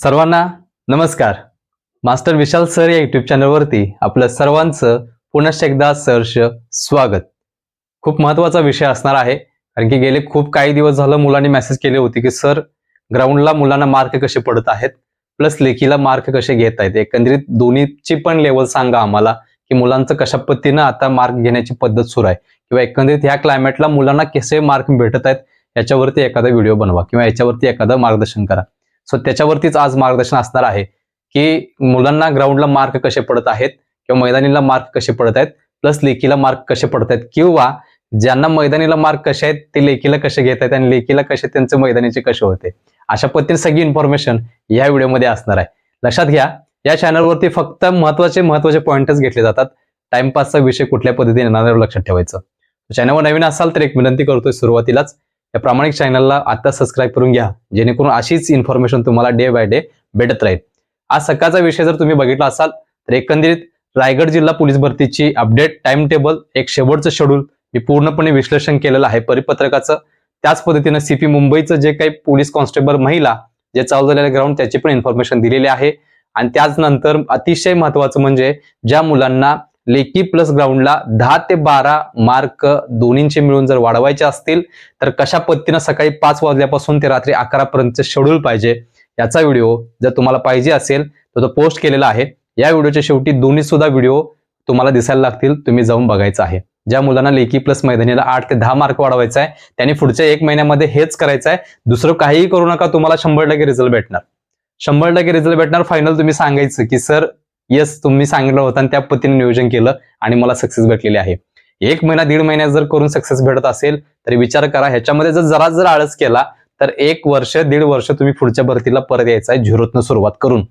सर्वांना नमस्कार. Master Vishal sir या युट्यूब चॅनलवरती आपलं सर्वांचं पुनश्च एकदा सहर्ष स्वागत. खूप महत्त्वाचा विषय असणार आहे कारण की गेले खूप काही दिवस झालं मुलांनी मेसेज केले होते की सर ग्राउंडला मुलांना मार्क कसे पडत आहेत? प्लस लेखीला मार्क कसे घेत आहेत? एकंदरीत दोन्हीची पण लेवल सांगा आम्हाला की मुलांचं कशा पद्धतीनं आता मार्क घेण्याची पद्धत सुरू आहे? किंवा एकंदरीत ह्या क्लायमेटला मुलांना कसे मार्क भेटत आहेत? याच्यावरती एखादा व्हिडिओ बनवा किंवा याच्यावरती एखादं मार्गदर्शन करा. सो त्याच्यावरतीच आज मार्गदर्शन असणार आहे की मुलांना ग्राउंडला मार्क कसे पडत आहेत किंवा मैदानीला मार्क कसे पडत आहेत प्लस लेखीला मार्क कसे पडत आहेत किंवा ज्यांना मैदानीला मार्क कसे आहेत ते लेखीला कसे घेत आहेत आणि लेखीला कसे त्यांचे मैदानीचे कसे होते. अशा पद्धतीने सगळी इन्फॉर्मेशन या व्हिडिओमध्ये असणार आहे. लक्षात घ्या या चॅनलवरती फक्त महत्त्वाचे महत्त्वाचे पॉईंटच घेतले जातात. टाइमपासचा विषय कुठल्या पद्धतीने येणार लक्षात ठेवायचं. चॅनलवर नवीन असाल तर एक विनंती करतोय सुरुवातीलाच या प्रामाणिक चॅनलला आता सबस्क्राईब करून घ्या जेणेकरून अशीच इन्फॉर्मेशन तुम्हाला डे बाय डे भेटत राहील. आज सकाळचा विषय जर तुम्ही बघितला असाल तर एकंदरीत रायगड जिल्हा पोलीस भरतीची अपडेट टाइम टेबल एक शेवटचं शेड्यूल मी पूर्णपणे विश्लेषण केलेलं आहे परिपत्रकाचं. त्याच पद्धतीनं सीपी मुंबईचं जे काही पोलीस कॉन्स्टेबल महिला जे चालू झालेलं ग्राउंड त्याची पण इन्फॉर्मेशन दिलेली आहे. आणि त्याच नंतर अतिशय महत्वाचं म्हणजे ज्या मुलांना लेकी प्लस ग्राउंडला दहा ते बारा मार्क दोन्हींचे मिळून जर वाढवायचे असतील तर कशा पद्धतीनं सकाळी पाच वाजल्यापासून ते रात्री अकरापर्यंतचे शेड्यूल पाहिजे याचा व्हिडिओ जर तुम्हाला पाहिजे असेल तर तो पोस्ट केलेला आहे. या व्हिडिओच्या शेवटी दोन्ही सुद्धा व्हिडिओ तुम्हाला दिसायला लागतील तुम्ही जाऊन बघायचं आहे. ज्या मुलांना लेखी प्लस मैदानीला आठ ते दहा मार्क वाढवायचा आहे त्यांनी पुढच्या एक महिन्यामध्ये हेच करायचं आहे. दुसरं काहीही करू नका तुम्हाला शंभर टक्के रिझल्ट भेटणार. शंभर टक्के रिझल्ट भेटणार फायनल तुम्ही सांगायचं की सर येस तुम्ही सांगितलं होतं आणि त्या पद्धतीने नियोजन केलं आणि मला सक्सेस भेटलेली आहे. एक महिना दीड महिन्यात जर करून सक्सेस भेटत असेल तरी विचार करा. ह्याच्यामध्ये जर जरा जर आळस केला तर एक वर्ष दीड वर्ष तुम्ही पुढच्या भरतीला परत यायचा आहे झिरोतनं सुरुवात करून.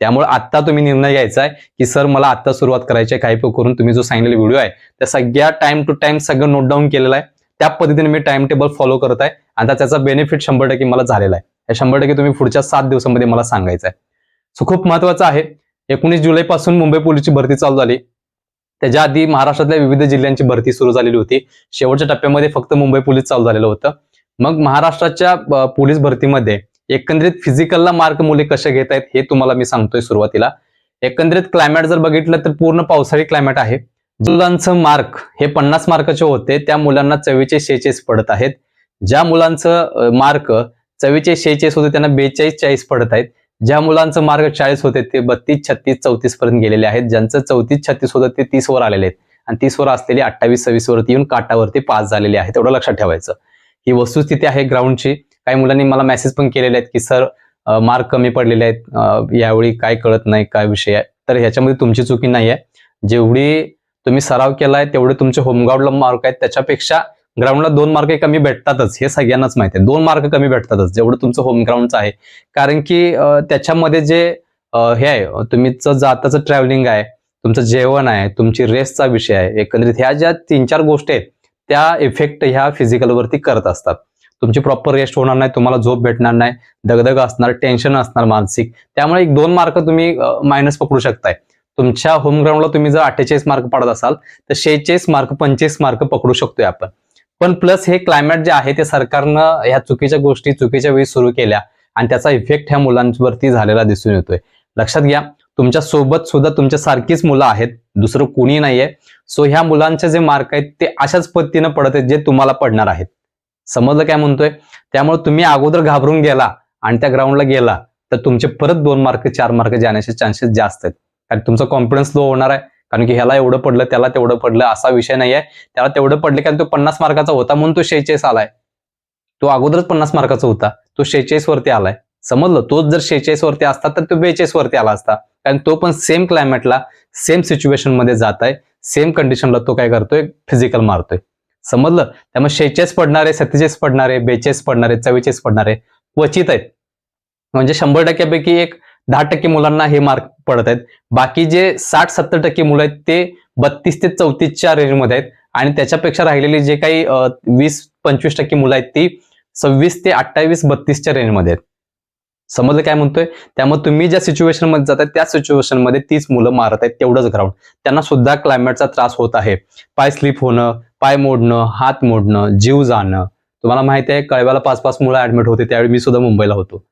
त्यामुळे आता तुम्ही निर्णय घ्यायचा आहे की सर मला आता सुरुवात करायची आहे काही पण करून तुम्ही जो सांगितलेला व्हिडिओ आहे त्या सगळ्या टाइम टू टाइम सगळं नोट डाऊन केलेला आहे. त्या पद्धतीने मी टाइम टेबल फॉलो करत आहे आता त्याचा बेनिफिट शंभर टक्के मला झालेला आहे. या शंभर टक्के तुम्ही पुढच्या सात दिवसामध्ये मला सांगायचं आहे सो खूप महत्वाचं आहे. एकोणीस जुलै पासून मुंबई पोलीसची भरती चालू झाली. त्याच्या आधी महाराष्ट्रातल्या विविध जिल्ह्यांची भरती सुरू झालेली होती. शेवटच्या टप्प्यामध्ये फक्त मुंबई पोलीस चालू झालेलं होतं. मग महाराष्ट्राच्या पोलीस भरतीमध्ये एकंदरीत फिजिकलला मार्क मुले कसे घेत आहेत हे तुम्हाला मी सांगतोय सुरुवातीला. एकंदरीत क्लायमॅट जर बघितलं तर पूर्ण पावसाळी क्लायमॅट आहे. मुलांचं मार्क हे पन्नास मार्काचे होते. त्या मुलांना चव्वेचाळीस शेहेचाळीस पडत आहेत. ज्या मुलांचं मार्क चव्वेचाळीस शेहेचाळीस होते त्यांना बेचाळीस चाळीस पडत आहेत. ज्या मुलांचं मार्ग चाळीस होते ते बत्तीस छत्तीस चौतीस पर्यंत गेलेले आहेत. ज्यांचं चौतीस छत्तीस होतं ते तीस वर आलेले आहेत. आणि तीस वर असलेले अठ्ठावीस सव्वीस वरती येऊन काटावरती पास झालेले आहेत. एवढं लक्षात ठेवायचं. ही वस्तुस्थिती आहे ग्राउंडची काही मुलांनी मला मेसेज पण केलेले आहेत की सर मार्क कमी पडलेले आहेत. यावेळी काय कळत नाही काय विषय आहे? तर ह्याच्यामध्ये तुमची चुकी नाही आहे जेवढी तुम्ही सराव केलाय तेवढे तुमचे होमग्राऊंडला मार्क आहेत. त्याच्यापेक्षा ग्राउंडला दोन मार्क कमी भेटतातच हे सगळ्यांनाच माहिती आहे. दोन मार्क कमी भेटतातच जेवढं तुमचं होमग्राऊंडचं आहे. कारण की त्याच्यामध्ये जे हे आहे तुमचं जाताचं ट्रॅव्हलिंग आहे तुमचं जेवण आहे तुमची रेसचा विषय आहे एकंदरीत ह्या ज्या तीन चार गोष्टी आहेत त्या इफेक्ट ह्या फिजिकलवरती करत असतात. तुमची प्रॉपर रेस्ट होणार नाही तुम्हाला झोप भेटणार नाही दगदग असणार टेन्शन असणार मानसिक. त्यामुळे एक दोन मार्क तुम्ही मायनस पकडू शकताय. तुमच्या होम ग्राउंडला तुम्ही जर अठ्ठेचाळीस मार्क पडत असाल तर शेहेचाळीस मार्क पंचेचाळीस मार्क पकडू शकतोय आपण. पण प्लस हे क्लायमेट जे आहे ते सरकारनं ह्या चुकीच्या गोष्टी चुकीच्या वेळी सुरू केल्या आणि त्याचा इफेक्ट ह्या मुलांवरती झालेला दिसून येतोय. लक्षात घ्या तुमच्यासोबत सुद्धा तुमच्या सारखीच मुलं आहेत दुसरं कोणी नाहीये. सो ह्या मुलांचे जे मार्क आहेत ते अशाच पद्धतीनं पडत आहेत जे तुम्हाला पडणार आहेत. समजलं काय म्हणतोय? त्यामुळे तुम्ही अगोदर घाबरून गेला आणि त्या ग्राउंडला गेला तर तुमचे परत दोन मार्क चार मार्क जाण्याचे चान्सेस जास्त आहेत. कारण तुमचा कॉन्फिडन्स लो होणार आहे. कारण की ह्याला एवढं पडलं त्याला तेवढं पडलं असा विषय नाही आहे त्याला तेवढं पडलं कारण तो पन्नास मार्काचा होता म्हणून तो शेहेचाळीस आलाय. तो अगोदरच पन्नास मार्काचा होता. तो शेहेचाळीस वरती आलाय. समजलं? तोच जर शेहेचाळीस वरती असता तर तो बेचाळीस वरती आला असता. कारण तो पण सेम क्लायमेटला सेम सिच्युएशनमध्ये जात आहे सेम कंडिशनला तो काय करतोय? फिजिकल मारतोय. समजलं? त्यामुळे शेहेचाळीस पडणारे सत्तेचाळीस पडणारे बेचाळीस पडणारे चव्वेचाळीस पडणारे क्वचित आहेत. म्हणजे शंभर टक्क्यापैकी एक दहा टक्के मुलांना हे मार्क पडत आहेत. बाकी जे साठ सत्तर टक्के मुलं आहेत ते बत्तीस ते चौतीसच्या रेंजमध्ये आहेत. आणि त्याच्यापेक्षा राहिलेली जे काही वीस पंचवीस टक्के मुलं आहेत ती सव्वीस ते अठ्ठावीस बत्तीसच्या रेंजमध्ये आहेत. समजलं काय म्हणतोय? त्यामुळे तुम्ही ज्या सिच्युएशनमध्ये जाताय त्या सिच्युएशनमध्ये तीच मुलं मारत आहेत तेवढंच ग्राउंड त्यांना सुद्धा क्लायमेटचा त्रास होत आहे. पाय स्लिप होणं पाय मोडणं हात मोडणं जीव जाणं. तुम्हाला माहिती आहे कळव्याला पाच पाच मुलं ऍडमिट होते त्यावेळी मी सुद्धा मुंबईला होतो.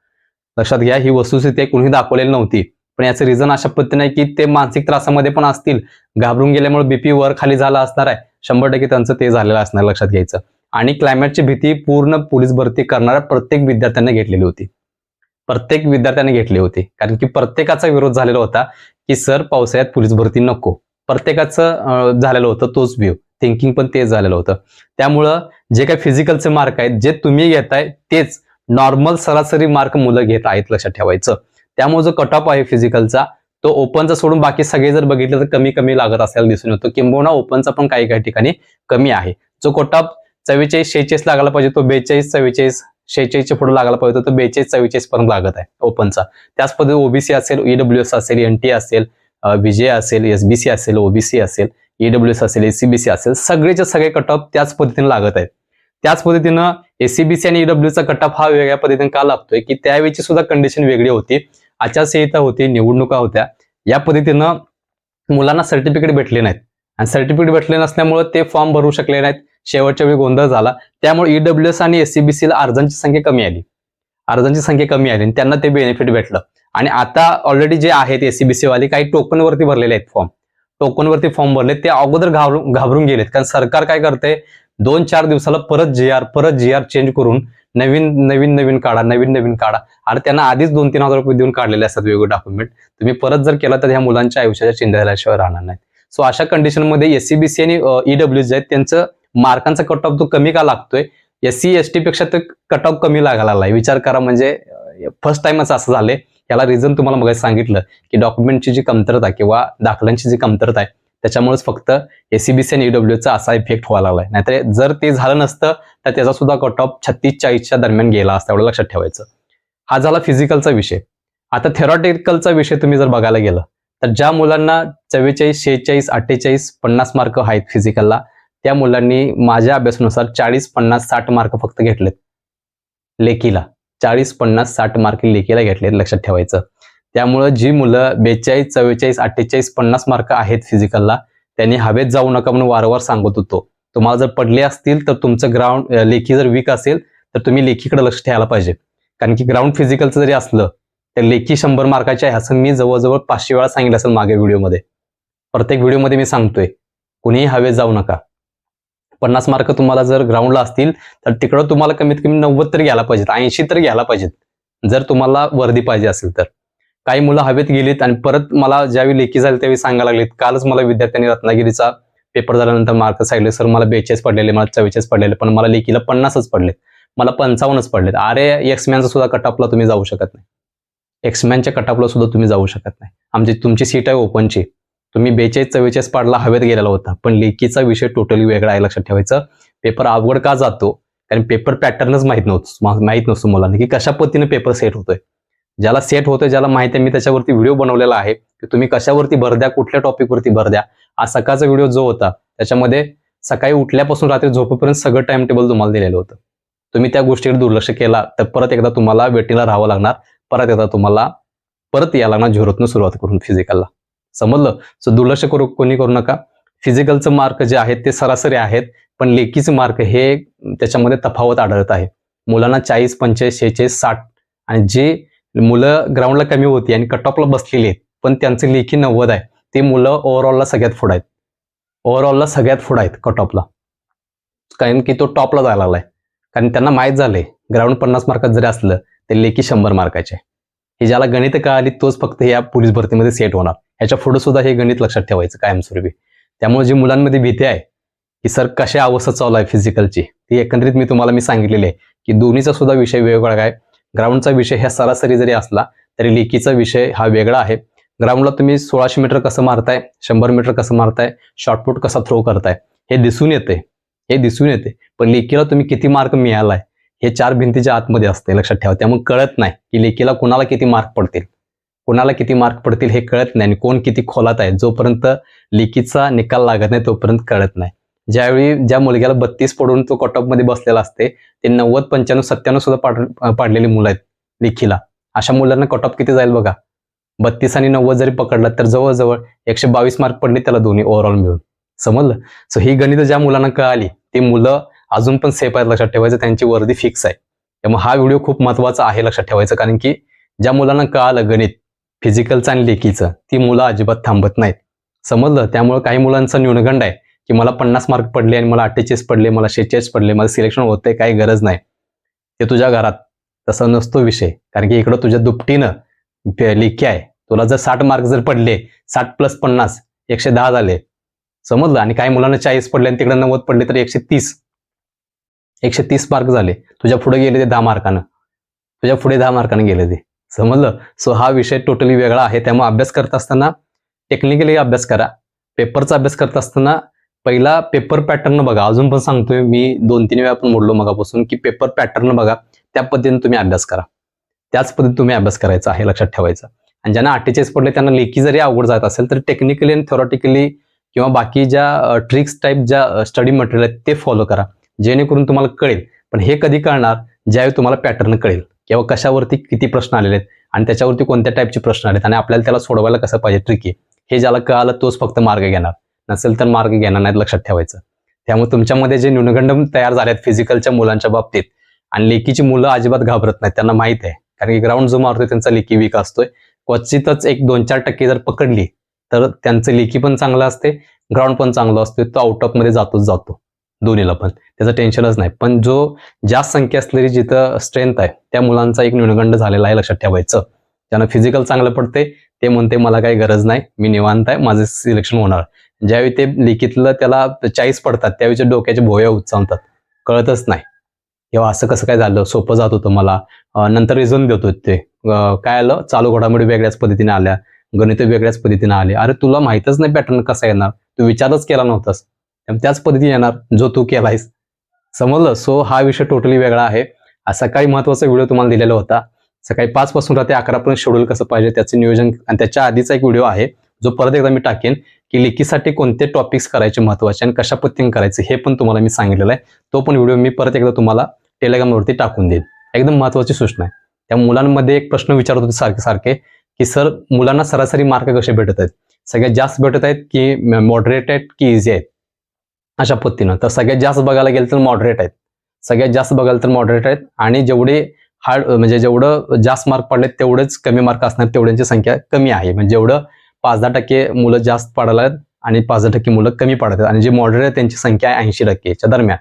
लक्षात घ्या ही वस्तुस्थिती कुणी दाखवलेली नव्हती. पण याचं रिझन अशा पद्धतीने की ते मानसिक त्रासामध्ये पण असतील. घाबरून गेल्यामुळे बीपी वर खाली झाला असणार आहे. शंभर टक्के त्यांचं ते झालेलं असणार लक्षात घ्यायचं. आणि क्लायमेटची भीती पूर्ण पोलीस भरती करणाऱ्या प्रत्येक विद्यार्थ्यांनी घेतलेली होती. प्रत्येक विद्यार्थ्याने घेतली होती. कारण की प्रत्येकाचा विरोध झालेला होता की सर पावसाळ्यात पोलीस भरती नको. प्रत्येकाचं झालेलं होतं तोच व्ह्यू थिंकिंग पण तेच झालेलं होतं. त्यामुळं जे काही फिजिकलचे मार्क आहेत जे तुम्ही घेताय तेच. नॉर्मल सरासरी मार्क मुलं घेत आहेत लक्षात ठेवायचं. त्यामुळे जो कट ऑफ आहे फिजिकलचा तो ओपनचा सोडून बाकी सगळे जर बघितलं तर कमी कमी लागत असायला दिसून येतो. किंबहुना ओपनचा पण काही काही ठिकाणी कमी आहे. जो कट ऑफ चव्वेचाळीस शेहेचाळीस लागला पाहिजे तो बेचाळीस चव्वेचाळीस शेहेचाळीसच्या पुढे लागला पाहिजे तो बेचाळीस चव्वेचाळीस पर्यंत लागत आहे ओपनचा त्याच पद्धती ओबीसी असेल ईडब्ल्यू एस असेल एनटी असेल विजय असेल एसबीसी असेल ओबीसी असेल ईडब्ल्यू एस असेल एसीबीसी असेल सगळेचे सगळे कट ऑफ त्याच पद्धतीने लागत आहेत. त्याच पद्धतीनं एसीबीसी आणि ईडब्ल्यूचा कटअप हा वेगळ्या पद्धतीने का लागतोय? की त्यावेळीची सुद्धा कंडिशन वेगळी होती. आचारसंहिता होती निवडणुका होत्या. या पद्धतीनं मुलांना सर्टिफिकेट भेटले नाहीत. आणि सर्टिफिकेट भेटले नसल्यामुळे ते फॉर्म भरू शकले नाहीत. शेवटच्या वेळी गोंधळ झाला. त्यामुळे ईडब्ल्यू एस आणि एससीबीसी ला अर्जांची संख्या कमी आली. अर्जांची संख्या कमी आली आणि त्यांना ते बेनिफिट भेटलं. आणि आता ऑलरेडी जे आहेत एसीबीसी वाले काही टोकनवरती भरलेले आहेत फॉर्म टोकनवरती फॉर्म भरले ते अगोदर घाबरून घाबरून गेलेत. कारण सरकार काय करते दोन चार दिवसाला परत जी आर परत जे आर चेंज करून नवीन नवीन नवीन काढा नवीन नवीन काढा. आणि त्यांना आधीच दोन तीन हजार रुपये देऊन काढलेले असतात वेगवेगळे डॉक्युमेंट तुम्ही परत जर केला तर ह्या मुलांच्या आयुष्याच्या चिंता झाल्याशिवाय राहणार नाही सो अशा कंडिशनमध्ये एससीबीसी आणि ईडब्ल्यू जे आहेत त्यांचं मार्कांचा कट ऑफ तो कमी का लागतोय? एस सी एस टी पेक्षा तर कट ऑफ कमी लागायला लागलाय. विचार करा म्हणजे फर्स्ट टाइमच असं झालंय. याला रिझन तुम्हाला मग सांगितलं की डॉक्युमेंटची जी कमतरता किंवा दाखल्यांची जी कमतरता आहे त्याच्यामुळेच फक्त एसीबीसी आणि ईडब्ल्यूचा असा इफेक्ट व्हायला लागलाय. नाहीतर जर ते झालं नसतं तर त्याचा सुद्धा कट ऑफ छत्तीस चाळीसच्या दरम्यान गेला असता एवढं लक्षात ठेवायचं. हा झाला फिजिकलचा विषय. आता थेरॉटिकलचा विषय तुम्ही जर बघायला गेलं तर ज्या मुलांना चव्वेचाळीस शेहेचाळीस अठ्ठेचाळीस पन्नास मार्क आहेत फिजिकलला त्या मुलांनी माझ्या अभ्यासानुसार चाळीस पन्नास साठ मार्क फक्त घेतलेत. लेखीला. चाळीस पन्नास साठ मार्क लेखीला घेतलेत लक्षात ठेवायचं. त्यामुळं जी मुलं बेचाळीस चव्वेचाळीस अठ्ठेचाळीस पन्नास मार्क आहेत फिजिकलला त्यांनी हवेत जाऊ नका म्हणून वारंवार सांगत होतो. तुम्हाला जर पडले असतील तर तुमचं ग्राउंड लेखी जर वीक असेल तर तुम्ही लेखीकडे लक्ष ठेवायला पाहिजे. कारण की ग्राउंड फिजिकलचं जरी असलं तर लेखी शंभर मार्काचे आहे असं मी जवळजवळ पाचशे वेळा सांगितलं असेल मागे व्हिडिओमध्ये प्रत्येक व्हिडिओमध्ये मी सांगतोय कुणीही हवेत जाऊ नका. पन्नास मार्क तुम्हाला जर ग्राउंडला असतील तर तिकडं तुम्हाला कमीत कमी नव्वद तरी घ्यायला पाहिजेत ऐंशी तरी घ्यायला पाहिजेत. जर तुम्हाला वर्दी पाहिजे असेल तर. काही मुलं हवेत गेलीत आणि परत मला ज्यावेळी लेखी झाली त्यावेळी सांगायला लागलीत. कालच मला विद्यार्थ्यांनी रत्नागिरीचा पेपर झाल्यानंतर मार्क सांगितले सर मला बेचाळीस पडलेले मला चव्वेचाळीस पडलेले पण मला लेखीला पन्नासच पडले मला पंचावन्नच पडलेत. अरे एक्समॅनचा सुद्धा कटअपला तुम्ही जाऊ शकत नाही. एक्समॅनच्या कटअपला सुद्धा तुम्ही जाऊ शकत नाही. आमची तुमची सीट आहे ओपनची तुम्ही बेचाळीस चव्वेचाळीस पाडला हवेत गेलेला होता. पण लेखीचा विषय टोटली वेगळा आहे लक्षात ठेवायचं. पेपर अवघड का जातो? कारण पेपर पॅटर्नच माहीत नव्हतं माहीत नसतो मुलांना की कशा पद्धतीने पेपर सेट होतोय. ज्याला सेट होतं ज्याला माहिती आहे मी त्याच्यावरती व्हिडिओ बनवलेला आहे की तुम्ही कशावरती भर द्या कुठल्या टॉपिकवरती भर द्या. आज सकाळचा व्हिडिओ जो होता त्याच्यामध्ये सकाळी उठल्यापासून रात्री झोपेपर्यंत सगळं टाइम टेबल तुम्हाला दिलेलं होतं. तुम्ही त्या गोष्टीकडे दुर्लक्ष केला तर परत एकदा तुम्हाला वेटीला राहावं लागणार परत एकदा तुम्हाला परत यायला लागणार झिरोतनं सुरुवात करून फिजिकलला समजलं? सो दुर्लक्ष करू कोणी करू नका. फिजिकलचं मार्क जे आहेत ते सरासरी आहेत पण लेखीचे मार्क हे त्याच्यामध्ये तफावत आढळत आहे. मुलांना चाळीस पंचेचाळीस शेहेचाळीस साठ आणि जे मुलं ग्राउंडला कमी होती आणि कट ऑफला बसलेली आहेत. पण त्यांचे लेखी नव्वद आहे. ते मुलं ओव्हरऑलला सगळ्यात पुढे आहेत. ओव्हरऑलला सगळ्यात पुढे आहेत कट ऑफला कारण की तो टॉपला जायला लागलाय. कारण त्यांना माहीत झालंय ग्राउंड पन्नास मार्कात जरी असलं ते लेखी शंभर मार्काचे हे ज्याला गणित कळाली तोच फक्त या पोलीस भरतीमध्ये सेट होणार. ह्याच्या पुढे सुद्धा हे गणित लक्षात ठेवायचं कायमस्वरूपी. त्यामुळे जी मुलांमध्ये भीती आहे की सर कशा अवस्था चालू आहे फिजिकलची ती एकंदरीत मी तुम्हाला मी सांगितलेली आहे की दोन्हीचा सुद्धा विषय वेगवेगळा आहे. ग्राउंडचा विषय ह्या सरासरी जरी असला तरी लेकीचा विषय हा वेगळा आहे. ग्राउंडला तुम्ही सोळाशे मीटर कसं मारताय शंभर मीटर कसं मारताय शॉर्टपुट कसा थ्रो करताय हे दिसून येते. हे दिसून येते. पण लेकीला तुम्ही किती मार्क मिळालाय हे चार भिंतीच्या आतमध्ये असते लक्षात ठेवा. त्यामुळे कळत नाही की लेकीला कुणाला किती मार्क पडतील. कुणाला किती मार्क पडतील हे कळत नाही आणि कोण किती खोलात आहे जोपर्यंत लेकीचा निकाल लागत नाही तोपर्यंत कळत नाही. ज्यावेळी ज्या मुलग्याला बत्तीस पडून तो कटमध्ये बसलेला असते ते नव्वद पंच्याण्णव सत्त्याण्णव सुद्धा पाड पाडलेली मुलं आहेत लेखीला अशा मुलांना कट ऑफ किती जाईल बघा? बत्तीस आणि नव्वद जरी पकडला तर जवळजवळ एकशे बावीस मार्क पडले त्याला दोन्ही ओव्हरऑल मिळून. समजलं? सो ही गणित ज्या मुलांना कळाली ती मुलं अजून पण सेफ आहेत लक्षात ठेवायचं त्यांची वर्दी फिक्स आहे. त्यामुळे हा व्हिडिओ खूप महत्त्वाचा आहे लक्षात ठेवायचं कारण की ज्या मुलांना कळालं गणित फिजिकलचं आणि लेखीचं ती मुलं अजिबात थांबत नाहीत. समजलं? त्यामुळे काही मुलांचा न्यूनगंड आहे. की मला पन्नास मार्क पडले आणि मला अठ्ठेचाळीस पडले मला शेहेचाळीस पडले मला सिलेक्शन होतंय काही गरज नाही. ते तुझ्या घरात. तसा नसतो विषय. कारण की इकडं तुझ्या दुपटीनं पे- लेखी आहे. तुला जर साठ मार्क जर पडले साठ प्लस पन्नास एकशे दहा झाले. समजलं? आणि काही मुलांना चाळीस पडले आणि तिकडे नव्वद पडले तर एकशे तीस. एकशे तीस मार्क झाले. तुझ्या पुढे गेले ते दहा मार्कानं तुझ्या पुढे दहा मार्कानं गेले ते. समजलं? सो हा विषय टोटली वेगळा आहे. त्यामुळे अभ्यास करत असताना टेक्निकली अभ्यास करा. पेपरचा अभ्यास करत असताना पहिला पेपर पॅटर्न बघा. अजून पण सांगतोय मी दोन तीन वेळा पण बोललो मगापासून की पेपर पॅटर्न बघा. त्या पद्धतीने तुम्ही अभ्यास करा. त्याच पद्धतीने तुम्ही अभ्यास करायचा आहे लक्षात ठेवायचं. आणि ज्यांना अठ्ठेचाळीस पडले त्यांना लेखी जरी अवघड जात असेल तर टेक्निकली आणि थेरॉटिकली किंवा बाकी ज्या ट्रिक्स टाईप ज्या स्टडी मटेरियल आहेत ते फॉलो करा. जेणेकरून तुम्हाला कळेल. पण हे कधी कळणार? ज्यावेळी तुम्हाला पॅटर्न कळेल. किंवा कशावरती किती प्रश्न आलेले आहेत आणि त्याच्यावरती कोणत्या टाईपचे प्रश्न आलेत आणि आपल्याला त्याला सोडवायला कसं पाहिजे? ट्रिकी हे ज्याला कळालं तोच फक्त मार्ग घेणार. नसेल तर मार्ग घेणार नाहीत लक्षात ठेवायचं. त्यामुळे तुमच्यामध्ये जे न्यूनगंड तयार झाले आहेत फिजिकलच्या मुलांच्या बाबतीत आणि लेकीची मुलं अजिबात घाबरत नाहीत त्यांना माहीत आहे. कारण की ग्राउंड जो मारतोय त्यांचा लेखी वीक असतोय. क्वचितच एक दोन चार टक्के जर पकडली तर त्यांचं लेखी पण चांगलं असते ग्राउंड पण चांगलं असते तो आउट ऑफमध्ये जातोच जातो दोन्हीला पण. त्याचं टेन्शनच नाही. पण जो जास्त संख्या असलेली जिथं स्ट्रेंथ आहे त्या मुलांचा एक न्यूनगंड झालेला आहे लक्षात ठेवायचं. ज्यांना फिजिकल चांगलं पडते ते म्हणते मला काही गरज नाही मी निवांत आहे माझं सिलेक्शन होणार ज्यावेळी ते लिखितलं त्याला चाळीस पडतात त्यावेळी डोक्याचे भोया उच्चावतात कळतच नाही. किंवा असं कसं काय झालं? सोपं जात होतं मला. नंतर रिझन देतो ते. काय आलं? चालू घडामोडी वेगळ्याच पद्धतीने आल्या. गणित वेगळ्याच पद्धतीने आले. अरे तुला माहितच नाही पॅटर्न कसा येणार? तू विचारच केला नव्हतास. त्याच पद्धतीने येणार जो तू केलायस. समजलं? सो हा विषय टोटली वेगळा आहे. असा सकाळी महत्त्वाचा व्हिडिओ तुम्हाला दिलेला होता. सकाळी पाच पासून रात्री अकरापर्यंत शेड्यूल कसं पाहिजे त्याचं नियोजन. आणि त्याच्या आधीचा एक व्हिडिओ आहे. जो परत एकदा मी टाकेन की लेखीसाठी कोणते टॉपिक्स करायचे महत्त्वाचे आणि कशा पद्धतीने करायचे हे पण तुम्हाला मी सांगितलेलं आहे. तो पण व्हिडिओ मी परत एकदा तुम्हाला टेलिग्रामवरती टाकून देईन. एकदम महत्वाची सूचना आहे. त्या मुलांमध्ये एक प्रश्न विचारत होते सारखे सारखे की सर मुलांना सरासरी मार्क कसे भेटत आहेत? सगळ्यात जास्त भेटत आहेत की मॉडरेट आहेत की इझी आहेत? अशा पद्धतीनं. तर सगळ्यात जास्त बघायला गेलं तर मॉडरेट आहेत. सगळ्यात जास्त बघायला तर मॉडरेट आहेत. आणि जेवढे हार्ड म्हणजे जेवढं जास्त मार्क पडलेत तेवढेच कमी मार्क असणार तेवढ्यांची संख्या कमी आहे. म्हणजे जेवढं पाच दहा टक्के मुलं जास्त पडायला आहेत आणि पाच दहा टक्के मुलं कमी पाडत आहेत. आणि जे मॉडरेट आहेत त्यांची संख्या आहे ऐंशी टक्केच्या दरम्यान.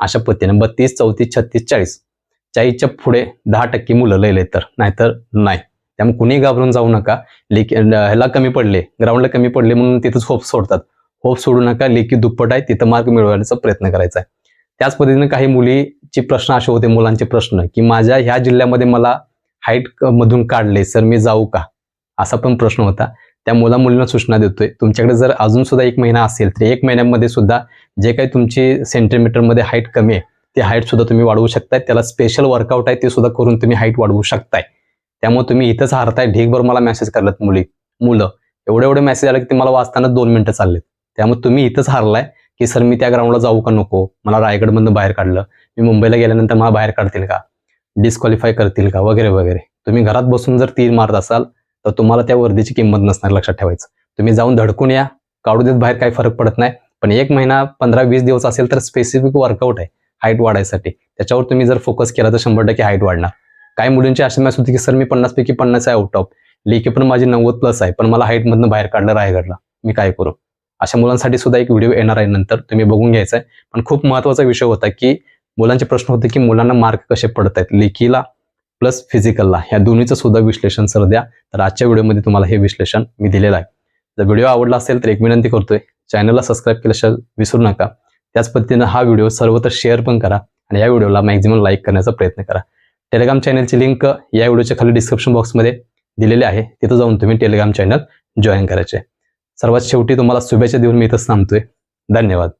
अशा पद्धतीने बत्तीस चौतीस छत्तीस चाळीस. चाळीसच्या पुढे दहा टक्के मुलं लयले तर. नाहीतर नाही. त्यामुळे कुणी घाबरून जाऊ नका. लेकी ह्याला कमी पडले ग्राउंडला कमी पडले म्हणून तिथंच होप सोडतात. होप सोडू नका लेखी दुप्पट आहे तिथं मार्क मिळवण्याचा प्रयत्न करायचा आहे. त्याच पद्धतीने काही मुलीचे प्रश्न असे होते मुलांचे प्रश्न की माझ्या ह्या जिल्ह्यामध्ये मला हाईट मधून काढले सर मी जाऊ का? असा पण प्रश्न होता. त्या मुला मुलींना सूचना देतोय. तुमच्याकडे जर अजून सुद्धा एक महिना असेल तर एक महिन्यामध्ये सुद्धा जे काही तुमची सेंटीमीटरमध्ये हाईट कमी आहे ती हाईट सुद्धा तुम्ही वाढवू शकताय. त्याला स्पेशल वर्कआउट आहे ते सुद्धा करून तुम्ही हाईट वाढवू शकताय. त्यामुळे तुम्ही इथंच हारताय. ढीगभर मला मेसेज करलात मुली मुलं. एवढे एवढे मेसेज आले की ते मला वाचताना दोन मिनिटं चाललेत. त्यामुळे तुम्ही इथंच हारलाय की सर मी त्या ग्राउंडला जाऊ का नको? मला रायगडमधनं बाहेर काढलं. मी मुंबईला गेल्यानंतर मला बाहेर काढतील का? डिस्क्वालिफाय करतील का? वगैरे वगैरे. तुम्ही घरात बसून जर तीर मारत असाल तर तुम्हाला त्या वर्दीची किंमत नसणार लक्षात ठेवायचं. तुम्ही जाऊन धडकून या. काढू देत बाहेर काही फरक पडत नाही. पण एक महिना पंधरा वीस दिवस असेल तर स्पेसिफिक वर्कआउट आहे हाईट वाढायसाठी. त्याच्यावर तुम्ही जर फोकस केला तर शंभर टक्के हाईट वाढणार. काही मुलींची अशी मॅच होती की सर मी पन्नास पैकी पन्नास आहे आउट ऑफ लेखी पण माझी नव्वद प्लस आहे. पण मला हाईटमधनं बाहेर काढलं रायगडला मी काय करू? अशा मुलांसाठी सुद्धा एक व्हिडिओ येणार आहे नंतर. तुम्ही बघून घ्यायचा आहे पण खूप महत्त्वाचा विषय होता की मुलांचे प्रश्न होते की मुलांना मार्क कसे पडत आहेत लेखीला प्लस फिजिकलला ह्या दोन्हीचं सुद्धा विश्लेषण सर द्या. तर आजच्या व्हिडिओमध्ये तुम्हाला हे विश्लेषण मी दिलेलं आहे. जर व्हिडिओ आवडला असेल तर एक विनंती करतोय चॅनलला सबस्क्राईब केल्याशिवाय विसरू नका. त्याच पद्धतीनं हा व्हिडिओ सर्वत्र शेअर पण करा आणि या व्हिडिओला मॅक्झिमम लाईक करण्याचा प्रयत्न करा. टेलिग्राम चॅनलची लिंक या व्हिडिओच्या खाली डिस्क्रिप्शन बॉक्समध्ये दिलेली आहे. तिथं जाऊन तुम्ही टेलिग्राम चॅनल जॉईन करायचे. सर्वात शेवटी तुम्हाला शुभेच्छा देऊन मी इथंच थांबतोय. धन्यवाद.